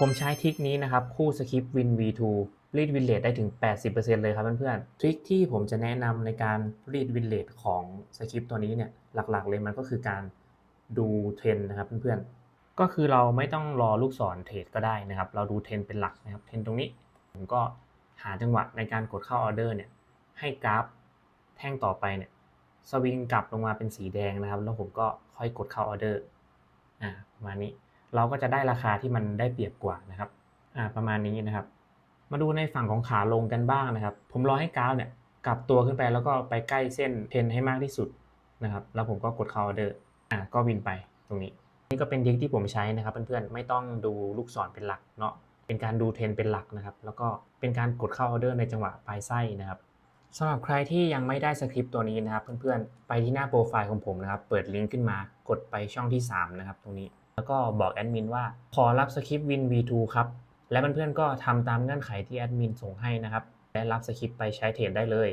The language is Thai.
ผมใช้ทริคนี้นะครับ คู่สคริปต์วิน V2 รีดวินเลทได้ถึง 80%เลยครับเพื่อนๆ ทริคที่ผมจะแนะนำในการรีดวินเลทของสคริปต์ตัวนี้เนี่ย หลักๆเลยมันก็คือการดูเทรนนะครับเพื่อนๆ ก็คือเราไม่ต้องรอลูกศรเทรดก็ได้นะครับ เราดูเทรนเป็นหลักนะครับ เทรนตรงนี้ ผมก็หาจังหวะในการกดเข้าออเดอร์เนี่ย ให้กราฟแท่งต่อไปเนี่ย สวิงกลับลงมาเป็นสีแดงนะครับ แล้วผมก็ค่อยกดเข้าออเดอร์ อ่าประมาณนี้ เราก็จะได้ราคาที่มันได้เปรียบกว่านะครับอ่าประมาณนี้นะครับ มาดูในฝั่งของขาลงกันบ้างนะครับ ผมรอให้กราฟเนี่ยกลับตัวขึ้นไปแล้วก็ไปใกล้เส้นเทรนให้มากที่สุดนะครับ แล้วผมก็กดเข้าออเดอร์อ่าก็วินไปตรงนี้ นี่ก็เป็นทริคที่ผมใช้นะครับเพื่อนๆไม่ต้องดูลูกศรเป็นหลักเนาะเป็นการดูเทรนเป็นหลักนะครับ แล้วก็เป็นการกดเข้าออเดอร์ในจังหวะปลายไส้นะครับสำหรับใครที่ยังไม่ได้สคริปต์ตัวนี้นะครับ เพื่อนๆ ไปที่หน้าโปรไฟล์ของผมนะครับ เปิดลิงก์ขึ้นมากดไปช่องที่ 3 นะครับตรงนี้ แล้วก็บอกแอดมินว่าขอรับสคริปต์ Win V2 ครับ และเพื่อนๆก็ทำตามเงื่อนไขที่แอดมินส่งให้นะครับ และรับสคริปต์ไปใช้เทรดได้เลย